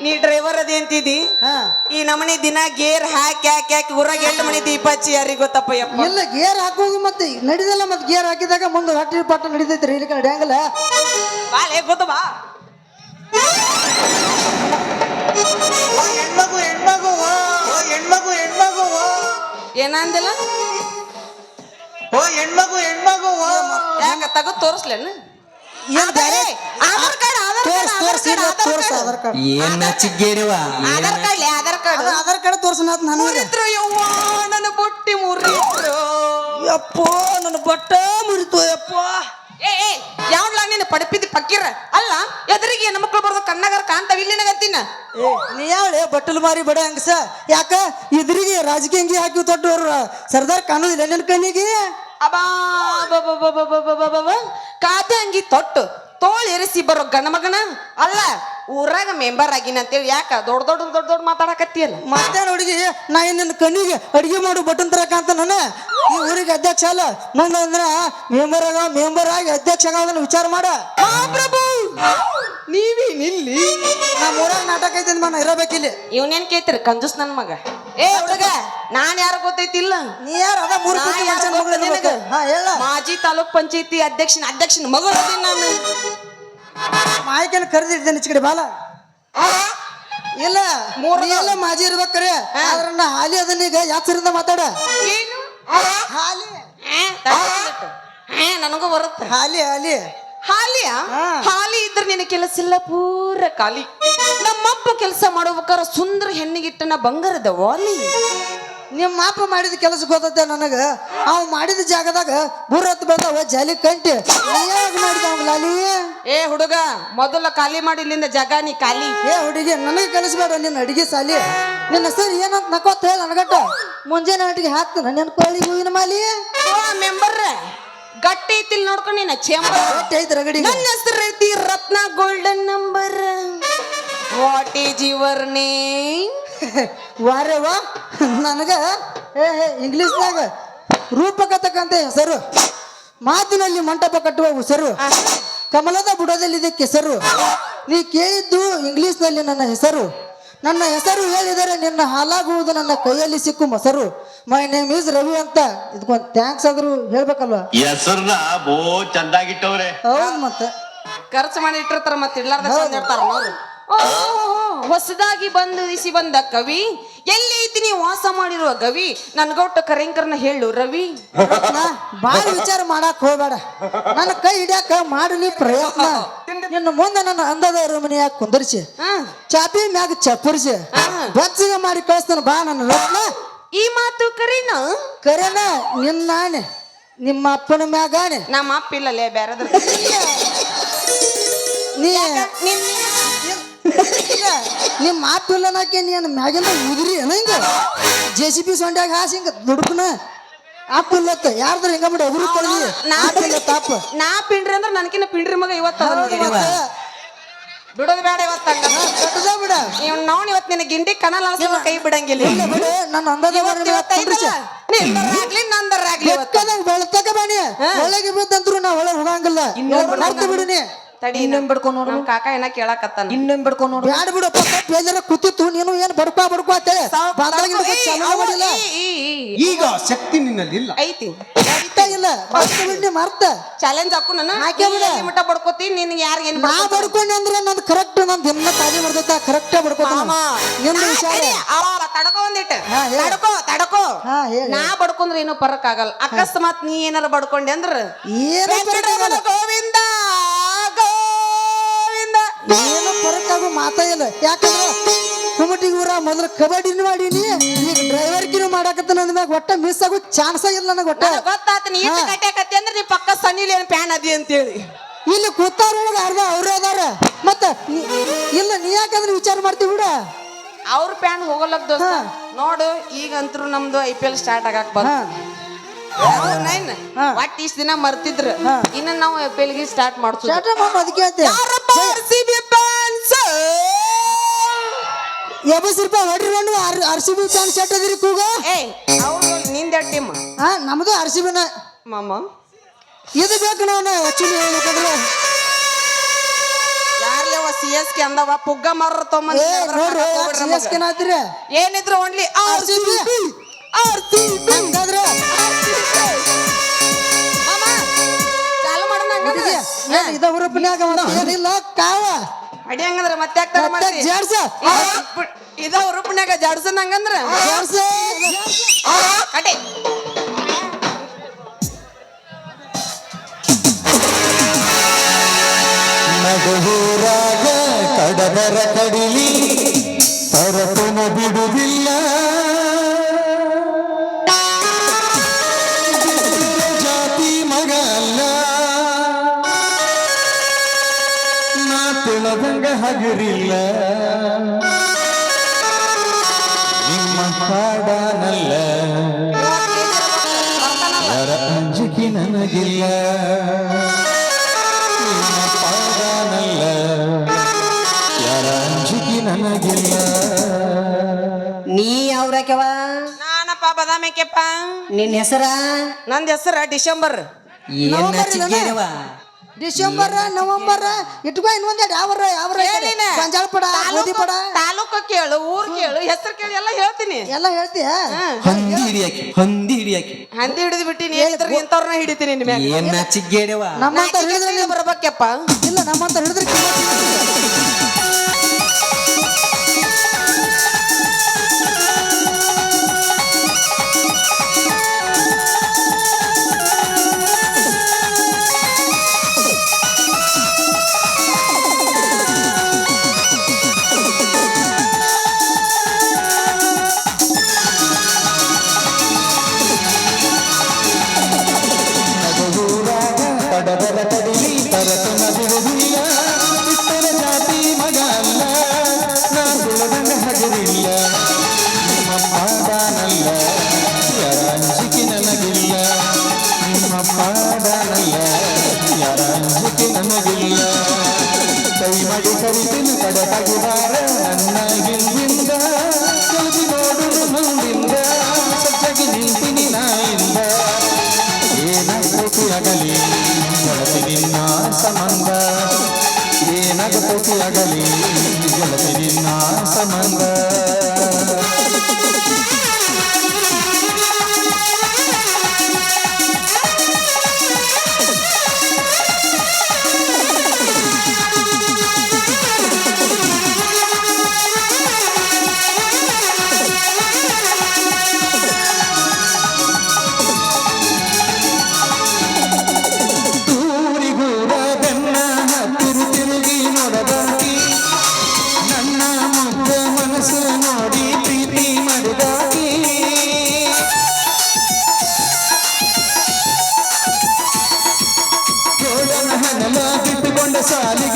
ಅಂತಿದಿ ಹಾ. ಈ ನಮನಿ ದಿನ ಗೇರ್ ಹಾಕಿ ಹಾಕಿ ಹಾಕಿ ಊರಾಗ ಎಂಟು ಮನಿ ದೀಪ ಹಚ್ಚಿ ಯಾರಿಗೆ ಗೊತ್ತಪ್ಪ ಯಪ್ಪ? ಇಲ್ಲ ಗೇರ್ ಹಾಕೋದು ಮತ್ತೆ ನಡಿದಲ್ಲ ಮತ್ತೆ ಗೇರ್ ಹಾಕಿದಾಗ ಮುಂದೆ ಹಟ್ಟಿ ಪಟ್ಟ ನಡಿತೈತ್ರಿ ಇಲ್ಲಿ ಕಡೆ ನಡೆಯಂಗಿಲ್ಲ ಬಾಲೆ ಗೊತ್ತ ಬಾ. ಓ ಹೆಣ್ಮಗು ಹೆಣ್ಮಗು ಓ ಓ ಹೆಣ್ಮಗು ಹೆಣ್ಮಗು ಓ. ಏನಂದಿಲ್ಲ ಓ ಹೆಣ್ಮಗು ಹೆಣ್ಮಗು ಓ. ಯಾಕ ತಗೋ ತೋರಿಸ್ಲೇನು? ಏನ್ ಬ್ಯಾರೆ? ಆಧಾರ್ ಕಾರ್ಡ್ ತೋರ್ಸ್ ತೋರ್ಸ್ ಇಲ್ಲ ತೋರ್ಸ್ ಆಧಾರ್ ಕಾರ್ಡ್ ಏನ್ Aadhaar card Aadhaar card Aadhaar card ತೋರ್ಸನ ನನಗೆ ಮುರಿದ್ರು ಯವ್ವ ನನ್ನ ಬುಟ್ಟಿ ಮುರಿದ್ರು ಯಪ್ಪೋ ನನ್ನ ಬಟ್ಟ ಮುರಿತು ಯಪ್ಪ ಏ ಏ ಯಾವ್ಲ ನೀನು ಪಡಪಿದ್ದಿ ಪಕ್ಕಿರ ಅಲ್ಲ ಎದುರಿಗೆ ಹೆಣ್ಮಕ್ಳು ಬರ್ದು ಕಣ್ಣಾಗಾರ ಕಾಣ್ತಾವ ಇಲ್ಲಿ ನಗತ್ತಿನ ಏ ನೀ ಯಾವಳೆ ಬಟ್ಟಲು ಮಾರಿ ಬಡ ಹಂಗಸ ಯಾಕ ಇದ್ರಿಗೆ ರಾಜಕೀಯ ಅಂಗಿ ಹಾಕಿ ತೊಟ್ಟವ್ರ ಸರ್ದಾರ್ ಕಾಣೋದಿಲ್ಲ ನನ್ನ ಕಣ್ಣಿಗೆ ಅಬಾ ಕಾತೆ ಅಂಗಿ ತೊಟ್ಟು ತೋಳ್ ಇರಿಸಿ ಬರೋ ಗಣ ಮಗನ? ಅಲ್ಲ ಊರಾಗ ಮೆಂಬರ್ ಆಗಿನ ಅಂತೇಳಿ ಯಾಕ ದೊಡ್ಡ ದೊಡ್ಡ ದೊಡ್ಡ ದೊಡ್ಡ ಮಾತಾಡಕತ್ತಿಯಲ್ಲ? ಮತ್ತೆ ಹುಡುಗಿ ನಾ ನಿನ್ನ ಕಣ್ಣಿಗೆ ಅಡಿಗೆ ಮಾಡು ಬಟನ್ ತರಕ ಅಂತ ನಾನು. ಈ ಊರಿಗೆ ಅಧ್ಯಕ್ಷ ಅಲ್ಲ. ಮುಂದೆ ಅಂದ್ರ ಮೆಂಬರ್ ಆಗ ಮೆಂಬರ್ ಆಗಿ ಅಧ್ಯಕ್ಷ ಆಗೋದನ್ನ ವಿಚಾರ ಮಾಡ. ಮಹಾಪ್ರಭು! ನೀವೇನಿಲ್ಲಿ ನಮ್ಮ ಊರಾಗ ನಾಟಕ ಐತಿ ನಾನು ಇರಬೇಕಿಲ್ಲಿ ಇವನೇನ್ ಕೇಳ್ತೀರಿ? ಕಂಜೂಸ್ ನನ್ ಮಗ. ಏ ಹುಡುಗ ನಾನ್ ಯಾರು ಗೊತ್ತೈತಿಲ್ಲ? ನೀ ಯಾರು ಅದ ಮೂರು ನಾ ಕೋಟಿ ಯಾರ್ ಮನುಷ್ಯನ ಮಗಳು ಗೊತ್ತಾ ಇರ್ಬೇಕು. ಹಾ ಹೇಳ. ಮಾಜಿ ತಾಲೂಕ್ ಪಂಚಾಯತಿ ಅಧ್ಯಕ್ಷನ ಅಧ್ಯಕ್ಷನ ಮಗಳು ಅದೀನಿ ನಾನು. ಮಾಹಿತಿಯನ್ನು ಕರೆದಿದ್ದೇನೆ ಈಚೆ ಬಾಲ. ಇಲ್ಲ ಮೂರು ಎಲ್ಲ ಮಾಜಿ ಇರ್ಬೇಕ್ರೆ ಆದ್ರ ನಾ ಹಾಲಿ ಅದನ್ನ ಈಗ ಯಾತ್ರಿಂದ ಮಾತಾಡ. ಏನು? ಹಾಲಿ. ನನಗೂ ಬರುತ್ತೆ? ಹಾಲಿ ಹಾಲಿ. ಹಾಲಿಯಾ. ಹಾಲಿ ಇದ್ರೆ ನಿನ್ನ ಕೆಲಸ ಇಲ್ಲ ಪೂರ ಖಾಲಿ. ನಮ್ಮಪ್ಪ ಕೆಲಸ ಮಾಡ್ಬೇಕಾರ ಸುಂದರ ಹೆಣ್ಣಿಗಿಟ್ಟನ ಬಂಗಾರದ ವಾಲಿ. ನಿಮ್ಮ ಅಪ್ಪ ಮಾಡಿದ ಕೆಲಸ ಗೊತ್ತೈತೆ ನನಗ? ಅವ್ ಮಾಡಿದ ಜಾಗದಾಗ ಬುರತ್ ಬಂದವ ಜಾಲಿ ಕಂಟಿ. ನೀ ಯಾವಾಗ ಮಾಡಿದ ಅವ್ನ್ ಲಾಲಿ? ಏ ಹುಡುಗ ಮೊದಲ ಖಾಲಿ ಮಾಡಿ ಇಲ್ಲಿಂದ ಜಾಗ ನೀ ಖಾಲಿ. ಏ ಹುಡುಗಿ ನನಗೆ ಕಲಿಸ್ಬೇಡ ನಿನ್ನ ಅಡಿಗೆ ಸಾಲಿ. ನಿನ್ನ ಹೆಸರು ಏನಂತ ನಕೋತ ಹೇಳ ನನಗಟ್ಟ. ಮುಂಜಾನೆ ಅಡಿಗೆ ಹಾಕ್ತಾನ ನಿನ್ನ ಕೋಳಿ ಹೂವಿನ ಮಾಲಿ. ಮೆಂಬರ್ ಗಟ್ಟಿ ಐತಿಲ್ ನೋಡ್ಕೊಂಡು ನೀನು ಚೇಂಬರ್ ಐತಿ ರಗಡಿ ನನ್ನ ಹೆಸರು ಐತಿ Ratna golden number. What is your name ವಾರೆ ವಾ ನನಗ ಏ ಇಂಗ್ಲೀಷ್ನಾಗ ರೂಪಕತಕ್ಕಂತ ಹೆಸರು. ಮಾತಿನಲ್ಲಿ ಮಂಟಪ ಕಟ್ಟುವ ಉಸರು. ಕಮಲದ ಬುಡದಲ್ಲಿದೆ ಕೆಸರು ನೀ ಕೇಳಿದ್ದು ಇಂಗ್ಲೀಷ್ನಲ್ಲಿ ನನ್ನ ಹೆಸರು. ನನ್ನ ಹೆಸರು ಹೇಳಿದರೆ ನಿನ್ನ ಹಾಲಾಗುವುದು ನನ್ನ ಕೈಯಲ್ಲಿ ಸಿಕ್ಕು ಮೊಸರು ಮೈ ನೇಮ್ ಇಸ್ ರವಿ ಅಂತ. ಇದಕ್ಕೊಂದು ಥ್ಯಾಂಕ್ಸ್ ಆದ್ರೂ ಹೇಳ್ಬೇಕಲ್ವಾ? ಹೆಸರ್ನ ಬೋ ಚಂದಾಗಿಟ್ಟವ್ರೆ. ಹೌದ್ ಮತ್ತೆ. ಖರ್ಚು ಮಾಡಿ ಇಟ್ಟಿರ್ತಾರ ಮತ್ತೆ ಇಡ್ಲಾರ್ದ ಚಂದ ಇರ್ತಾರ ನೋಡು. ಹೊಸದಾಗಿ ಬಂದು ಇಸಿ ಬಂದ ಕವಿ ಎಲ್ಲಿ ಐತಿ ನೀ ವಾಸ ಮಾಡಿರುವ ಗವಿ? ನನ್ಗೊಟ್ಟು ಕರೆಂಕರ್ನ ಹೇಳು ರವಿ. ಬಾಳ ವಿಚಾರ ಮಾಡಕ್ ಹೋಗ್ಬೇಡ. ನನ್ನ ಕೈ ಹಿಡ್ಯಾಕ ಮಾಡು ನೀ ಪ್ರಯತ್ನ. ನಿನ್ನ ಮುಂದೆ ನನ್ನ ಅಂದದ ಅರಮನೆಯಾಗ ಕುಂದರ್ಸಿ. ಹಾ. ಚಾಪಿ ಮ್ಯಾಗ ಚಪ್ಪರ್ಸಿ. ಬಚ್ಚಿಗೆ ಮಾಡಿ ಕಳಿಸ್ತಾನ ಬಾ ನನ್ನ ರತ್ನ. ಈ ಮಾತು ಕರೀನ? ಕರೆನ ನಿನ್ನಾನೆ ನಿಮ್ಮ ಅಪ್ಪನ ಮ್ಯಾಗಾನೆ. ನಮ್ಮ ಅಪ್ಪ ಇಲ್ಲಲೇ ಬೇರೆದ್ರ ನೀ ಇಲ್ಲ, ನಿಮ್ಮ ಅಪ್ಪ ಇಲ್ಲನಾಕೆ ನೀನು ಮ್ಯಾಗಿಂದ ಉದ್ರಿ ಏನ ಹಿಂಗ? ಜೆ ಸಿ ಪಿ ಸೊಂಡ್ಯಾಗ ಹಾಸಿ ಹಿಂಗ ದುಡುಕನ? ಅಪ್ಪ ಇಲ್ಲತ್ತ ಯಾರ್ದ್ರ ಹಿಂಗ ಮಾಡಿ ಅಗುರು ಕೊಡ್ಲಿ. ನಾ ಅಪ್ಪ ಇಲ್ಲ ತಾಪ ನಾ ಪಿಂಡ್ರಿ ಅಂದ್ರೆ ನನಕಿನ ಪಿಂಡ್ರಿ ಮಗ ಇವತ್ತ ಬಿಡೋದು ಬೇಡ ಇವತ್ತು ಕಟ್ಟದ ಬಿಡ? ಇವ್ ನಾವು ಇವತ್ತು ನಿನ್ನ ಗಿಂಡಿ ಕನಲ್ ಅನ್ಸಿದ ಕೈ ಬಿಡಂಗಿಲ್ಲ. ಇಲ್ಲ ಬಿಡು ನನ್ನ ನಿಂದರಾಗ್ಲಿ ಬೆಕ್ಕದಂಗ ಬಾಣಿ ಒಳಗೆ ಬಿದ್ದಂತ್ರು ನಾ ಒಳಗೆ ಹೋಗಂಗಿಲ್ಲ. ಮರ್ತು ಬಿಡುನಿ ತಡಿ ಇನ್ನೊಂದ್ ಬಿಡ್ಕೊಂಡು ನೋಡು. ನಮ್ ಕಾಕ ಏನ ಕೇಳಕತ್ತಾನ. ಇನ್ನೊಂದ್ ಬಿಡ್ಕೊಂಡು ನೋಡು. ಬ್ಯಾಡ ಪಕ್ಕ ಬೇಜಾರ ಕೂತಿತ್ತು ನೀನು ಏನ್ ಬಡ್ಕೋ ಬಡ್ಕೋ ಅಂತೇಳಿ. ಈಗ ಶಕ್ತಿ ನಿನ್ನಲ್ಲಿ ಇಲ್ಲ. ಐತಿ. ಅರ್ಥ ಇಲ್ಲ. ಮರ್ತು ಬಿಡ್ನಿ ಮರ್ತ. ಚಾಲೆಂಜ್ ಹಾಕು ನಾನು. ಹಾಕೇ ಬಿಡ. ಎಲ್ಲಿ ಮಟ್ಟ ಬಡ್ಕೋತಿ ನಿನ್ಗೆ ಯಾರಿಗೆ ಏನ್ ನಾ ಬಡ್ಕೊಂಡೆ ಅಂದ್ರೆ ನಂದು ಕರೆಕ್ಟ್ ನಂದು ದಿನ ತಾಲಿ ಬರ್ತೈತ ಕರೆಕ್ಟ್ ಬಡ್ಕೋತಾನ ನಿಂದು ವಿಚಾರ. ತಡಕೋ ಒಂದಿಟ್ಟು ಹಾ, ಹೇಳು. ತಡಕೋ ತಡಕೋ. ಹಾ, ಹೇಳು. ನಾ ಬಡ್ಕೊಂಡ್ರೆ ಏನು ಪರಕ್ ಆಗಲ್ಲ. ಅಕಸ್ಮಾತ್ ನೀ ಏನಾರ ಬಡ್ಕೊಂಡೆ ಅಂದ್ರ ಏನು ವೆಂಕಟರಮಣ ಗೋವಿಂದ. ಏನು ಆಗು ಮಾತಾ ಇಲ್ಲ ಯಾಕಂದ್ರ ಕುಮಟಿಗೆ ಊರ ಮೊದಲು ಕಬಡ್ಡಿನೂ ಮಾಡೀನಿ ಈಗ ಡ್ರೈವರ್ಗಿನೂ ಮಾಡಾಕತ್ತ ನನ್ನ ಮ್ಯಾಗ ಒಟ್ಟ ಮಿಸ್ ಆಗೋ ಚಾನ್ಸ ಇಲ್ಲ ನನಗೆ ಒಟ್ಟ. ಗೊತ್ತಾತ ನೀ ಕಟ್ಯಾಕತ್ತಿ ಅಂದ್ರೆ ನೀ ಪಕ್ಕ ಸನ್ನಿಲಿ ಏನ್ ಪ್ಯಾನ್ ಅದಿ ಅಂತೇಳಿ. ಇಲ್ಲಿ ಕೂತಾರೊಳಗ ಅರ್ಧ ಅವ್ರೇ ಅದಾರ. ಮತ್ತ ನೀ- ಇಲ್ಲ ನೀ ಯಾಕಂದ್ರೆ ವಿಚಾರ ಮಾಡ್ತೀವಿ ಬಿಡ. ಅವ್ರ ಪ್ಯಾನ್ ಹೋಗಲ್ಲಕ್ ದೋಸ್ತ. ನೋಡು ಈಗಂತ್ರು ನಮ್ದು ಐ ಪಿ ಎಲ್ ಸ್ಟಾರ್ಟ್ ಆಗಕ್ ಬಂತ. ನೈನ್ ಇಷ್ಟ ದಿನ ಮರ್ತಿದ್ರು. ಇನ್ನ ನಾವು ಪಿ ಸ್ಟಾರ್ಟ್ ಮಾಡ್ತೀವಿ ಅದಕ್ಕೆ ಎಬಸ್ ರೂಪಾಯಿ ಹೊಡ್ರಿ ಬಂದು R C B chance set ಅದಿರಿ ಕೂಗ? ಏ ಅವ್ರು ನಿಂದ ಟೀಮ್ ಹಾ ನಮ್ದು ಆರ್ ಸಿ ಬಿನ ಮಾಮ. ಇದು ಬೇಕು ನಾನು ಆಕ್ಚುಲಿ ಹೇಳ್ಬೇಕಂದ್ರೆ. ಯಾರ್ಲೇವ ಸಿ ಎಸ್ ಕೆ ಅಂದವ ಪುಗ್ಗ ಮರ ಏ ತೊಗೊಂಬಂದಿ ನೋಡ್ರಿ ಸಿ ಏನಿದ್ರು ಓನ್ಲಿ ಆರ್ ಸಿ ಬಿ ಇದ ಹುರುಪಿನ್ಯಾಗ ಏನಿಲ್ಲ ಕಾವ. ಅಡಿ ಹಂಗಂದ್ರ ಮತ್ತೆ ಯಾಕೆ ಮತ್ತೆ ಜೇಡ್ಸ. ಇದ ಹುರುಪ್ನ್ಯಾಗ ಜಾಡ್ಸನ್ ಹಂಗಂದ್ರ? ಜಾಡ್ಸ. ಕಡೆ ನಿಮ್ಮ ಪಾಡನಲ್ಲ ಯಾರ ಅಂಜಿಕೆ ನನಗಿಲ್ಲ. ನಿಮ್ಮ ಪಾಡನಲ್ಲ ಯಾರ ಅಂಜಿಕೆ ನನಗಿಲ್ಲ. ನೀ ಯಾವ್ರಾಕ್ಯವ ನಾನಪ್ಪ ಬದಾಮಿಕೆಪ್ಪ ನಿನ್ನ ಹೆಸರ? ನಂದ್ ಹೆಸರ ಡಿಸೆಂಬರ್. ಏನ್ ನಾಚಿಕೆಯವ ಡಿಸೆಂಬರ್ ನವೆಂಬರ್ ಇಟ್ಕೋ ಇನ್ನೊಂದೆರಡು ಯಾವ್ರ ಯಾವ್ರ ಹೇಳಿನ. ಗೊಂಜಾಳ ಪಡ ಗೋಧಿ ಪಡ. ತಾಲೂಕು ಕೇಳು ಊರ್ ಕೇಳು ಹೆಸರು ಕೇಳಿ ಎಲ್ಲ ಹೇಳ್ತೀನಿ. ಎಲ್ಲ ಹೇಳ್ತೀಯ? ಹಂದಿ ಹಿಡಿಯಾಕಿ ಹಂದಿ ಹಿಡಿಯಾಕಿ. ಹಂದಿ ಹಿಡಿದು ಬಿಟ್ಟಿನಿ ಹೇಳಿದ್ರೆ ಇಂಥವ್ರನ್ನ ಹಿಡಿತೀನಿ ನಿನ್ ಮ್ಯಾಗ. ಏನ್ ನಾಚಿಕೆಯವ ನಮ್ಮಂತ ಹಿಡಿದ್ರೆ ಬರ್ಬೇಕಪ್ಪ. ಇಲ್ಲ ನಮ್ಮಂತ ಹಿಡಿದ್ರೆ ನಡುವೂರಾಗ ಯಾರ ಅಂಜಿಕೆ ನನಗಿಲ್ಲ ನಿಮ್ಮ ಪಾಡನಲ್ಲ ಯಾರ ಅಂಜಿಕೆ ನನಗಿಲ್ಲ ಕೈ ಮಡಿ ಕರಿತೀನಿ ಕಡತಗಿದಾರ ನನ್ನ ಹಿಂದಿಂದ ಕಲಿಸಿ ನೋಡುದು ಮುಂದಿಂದ ಸಜ್ಜಾಗಿ ನಿಂತಿನಿ ನಾಯಿಂದ ಏನಾಗಬೇಕು ಆಗಲಿ ಗೆಳತಿ ನಿನ್ನ ಸಂಬಂಧ ಏನಾಗಬೇಕು ಆಗಲಿ ಬಳಸಿ ನಿನ್ನ ಸಂಬಂಧ ಸಾಲಿ